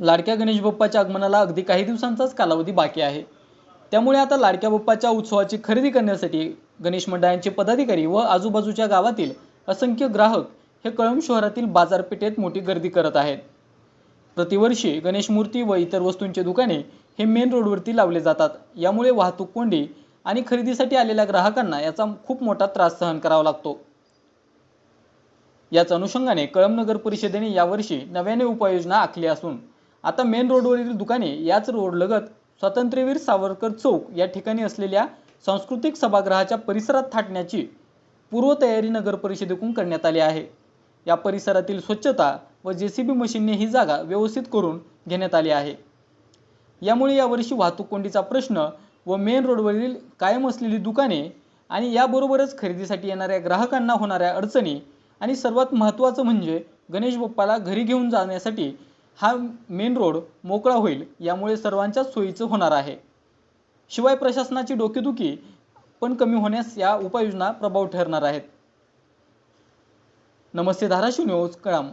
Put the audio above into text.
लाडक्या गणेश बाप्पाच्या आगमनाला अगदी काही दिवसांचाच कालावधी बाकी आहे. त्यामुळे आता लाडक्या बाप्पाच्या उत्सवाची खरेदी करण्यासाठी गणेश मंडळांचे पदाधिकारी व आजूबाजूच्या गावातील असंख्य ग्राहक हे कळंब शहरातील बाजारपेठेत मोठी गर्दी करत आहेत. प्रतिवर्षी गणेश मूर्ती व इतर वस्तूंचे दुकाने हे मेन रोडवरती लावले जातात. यामुळे वाहतूक कोंडी आणि खरेदीसाठी आलेल्या ग्राहकांना याचा खूप मोठा त्रास सहन करावा लागतो. याच अनुषंगाने कळंब नगर परिषदेने यावर्षी नव्याने उपाययोजना आखली असून आता मेन रोडवरील दुकाने याच रोडलगत स्वातंत्र्यवीर सावरकर चौक या ठिकाणी असलेल्या सांस्कृतिक सभागृहाच्या परिसरात थाटण्याची पूर्वतयारी नगर परिषदेकडून करण्यात आली आहे. या परिसरातील स्वच्छता व जे सी बी मशीनने ही जागा व्यवस्थित करून घेण्यात आली आहे. यामुळे यावर्षी वाहतूक कोंडीचा प्रश्न व मेन रोडवरील कायम असलेली दुकाने आणि याबरोबरच खरेदीसाठी येणाऱ्या ग्राहकांना होणाऱ्या अडचणी आणि सर्वात महत्त्वाचं म्हणजे गणेश बाप्पाला घरी घेऊन जाण्यासाठी हा मेन रोड मोकळा होईल यामुळे सर्वांच्याच सोयीचं होणार आहे. शिवाय प्रशासनाची डोकेदुखी पण कमी होण्यास या उपाययोजना प्रभाव ठरणार आहेत. नमस्ते धाराशिव न्यूज कळाम